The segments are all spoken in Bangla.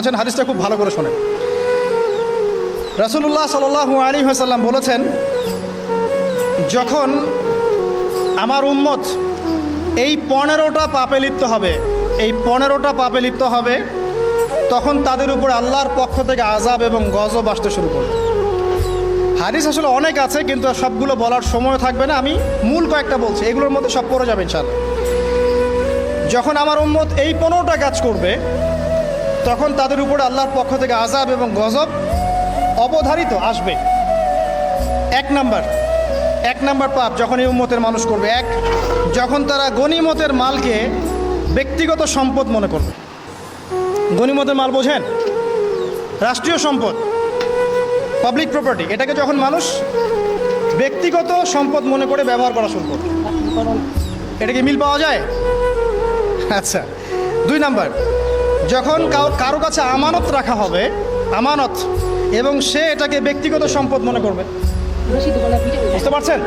আছেন, হাদিসটা খুব ভালো করে শোনেন। রাসুল্লাহ সাল্লাহ আলী হাসাল্লাম বলেছেন, যখন আমার উম্মত এই পনেরোটা পাপে লিপ্ত হবে, এই পনেরোটা পাপে লিপ্ত হবে, তখন তাদের উপর আল্লাহর পক্ষ থেকে আজাব এবং গজব আসতে শুরু করবে। হাদিস আসলে অনেক আছে, কিন্তু সবগুলো বলার সময় থাকবে না। আমি মূল কয়েকটা বলছি, এগুলোর মধ্যে সব পড়ে যাবে ইনশাল্লাহ যখন আমার উম্মত এই পনেরোটা কাজ করবে তখন তাদের উপরে আল্লাহর পক্ষ থেকে আজাব এবং গজব অবধারিত আসবে। এক নাম্বার এক নাম্বার পাপ যখন এই উম্মতের মানুষ করবে, এক, যখন তারা গনিমতের মালকে ব্যক্তিগত সম্পদ মনে করবে। গনিমতের মাল বোঝেন? রাষ্ট্রীয় সম্পদ পাবলিক প্রপার্টি এটাকে যখন মানুষ ব্যক্তিগত সম্পদ মনে করে ব্যবহার করা শুরু করবে। এটা কি মিল পাওয়া যায়? আচ্ছা দুই নাম্বার যখন কারও কাছে আমানত রাখা হবে, আমানত, এবং সে এটাকে ব্যক্তিগত সম্পদ মনে করবে। বুঝতে পারছেন?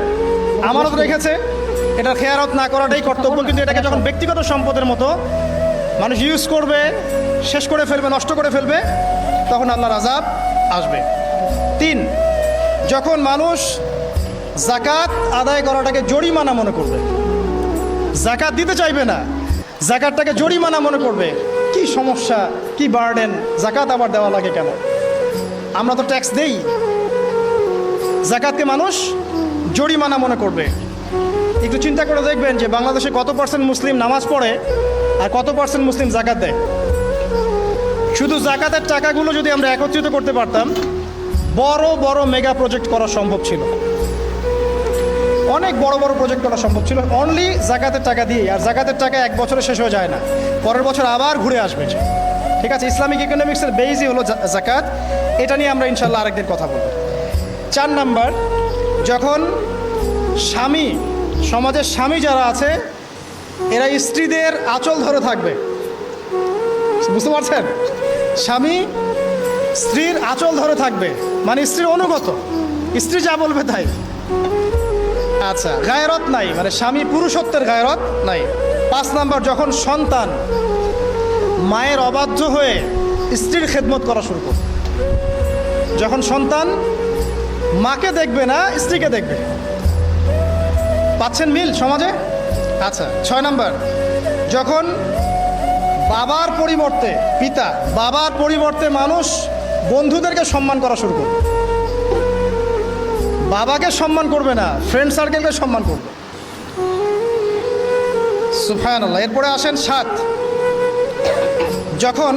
আমানত রেখেছে, এটা খেয়ারত না করাটাই কর্তব্য, কিন্তু এটাকে যখন ব্যক্তিগত সম্পদের মতো মানুষ ইউজ করবে, শেষ করে ফেলবে, নষ্ট করে ফেলবে, তখন আল্লাহর আজাব আসবে। তিন, যখন মানুষ জাকাত আদায় করাটাকে জরিমানা মনে করবে জাকাত দিতে চাইবে না জাকাতটাকে জরিমানা মনে করবে সমস্যা কি বার্ডেন? জাকাত আবার দেওয়া লাগে কেন? আমরা তো ট্যাক্স দেই। জাকাতকে মানুষ জরিমানা মনে করবে। একটু চিন্তা করে দেখবেন যে বাংলাদেশে কত পার্সেন্ট মুসলিম নামাজ পড়ে আর কত পার্সেন্ট মুসলিম জাকাত দেয়। শুধু জাকাতের টাকাগুলো যদি আমরা একত্রিত করতে পারতাম, বড় বড় মেগা প্রজেক্ট করা সম্ভব ছিল। অনেক বড় বড় প্রজেক্ট করা সম্ভব ছিল। অনলি জাকাতের টাকা দিয়ে আর জাকাতের টাকা এক বছরে শেষ হয়ে যায় না। পরের বছর আবার ঘুরে আসবে। ঠিক আছে, ইসলামিক ইকোনমিক্সের বেইজই হলো জাকাত। এটা নিয়ে আমরা ইনশাল্লাহ আরেকদিন কথা বলব। চার নাম্বার, যখন স্বামী, সমাজের স্বামী যারা আছে, এরা স্ত্রীদের আঁচল ধরে থাকবে। বুঝতে পারছেন? স্বামী স্ত্রীর আঁচল ধরে থাকবে। মানে স্ত্রীর অনুগত। স্ত্রী যা বলবে তাই। আচ্ছা গায়রত নাই মানে স্বামী পুরুষত্বের গায়রত নাই। পাঁচ নাম্বার, যখন সন্তান মায়ের অবাধ্য হয়ে স্ত্রীর খেদমত করা শুরু করবে যখন সন্তান মাকে দেখবে না, স্ত্রীকে দেখবে। পাচ্ছেন মিল সমাজে? আচ্ছা ছয় নাম্বার, যখন বাবার পরিবর্তে পিতা, বাবার পরিবর্তে মানুষ বন্ধুদেরকে সম্মান করা শুরু করবে বাবাকে সম্মান করবে না ফ্রেন্ড সার্কেলকে সম্মান করবে। সুফায়ন আল্লাহ এরপরে আসেন সাত। যখন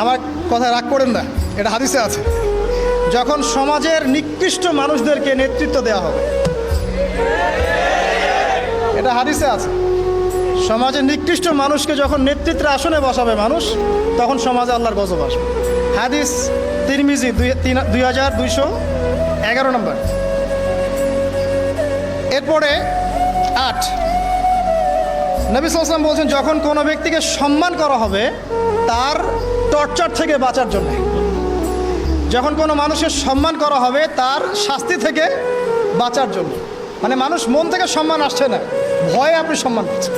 আমার কথা রাগ করেন না, এটা হাদিসে আছে। যখন সমাজের নিকৃষ্ট মানুষদেরকে নেতৃত্ব দেওয়া হবে, এটা হাদিসে আছে। সমাজের নিকৃষ্ট মানুষকে যখন নেতৃত্বের আসনে বসাবে মানুষ, তখন সমাজে আল্লাহর গজব আসবে। হাদিস তিরমিজি দুই হাজার দুইশো এগারো নম্বর। এরপরে আট। নবী সাল্লাম বলছেন, যখন কোনো ব্যক্তিকে সম্মান করা হবে, তার টর্চার থেকে বাঁচার জন্য। যখন কোনো মানুষের সম্মান করা হবে, তার শাস্তি থেকে বাঁচার জন্য। মানে মানুষ মন থেকে সম্মান আসছে না, ভয়ে আপনি সম্মান পাচ্ছেন।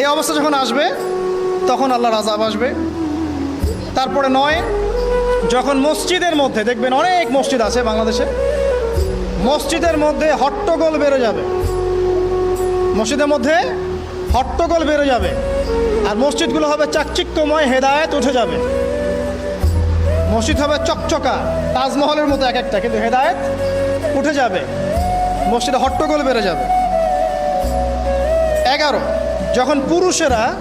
এই অবস্থা যখন আসবে, তখন আল্লাহর আজাব আসবে। তারপরে নয় যখন মসজিদের মধ্যে, দেখবেন অনেক মসজিদ আছে বাংলাদেশে, মসজিদের মধ্যে হট্টগোল বেরো যাবে। মসজিদের মধ্যে হট্টগোল বেরো যাবে আর মসজিদগুলো হবে চাকচিক্যময় হেদায়েত উঠে যাবে। মসজিদ হবে চকচকা, তাজমহলের মতো এক একটা, কিন্তু হেদায়েত উঠে যাবে। মসজিদে হট্টগোল বেড়ে যাবে। এগারো, যখন পুরুষেরা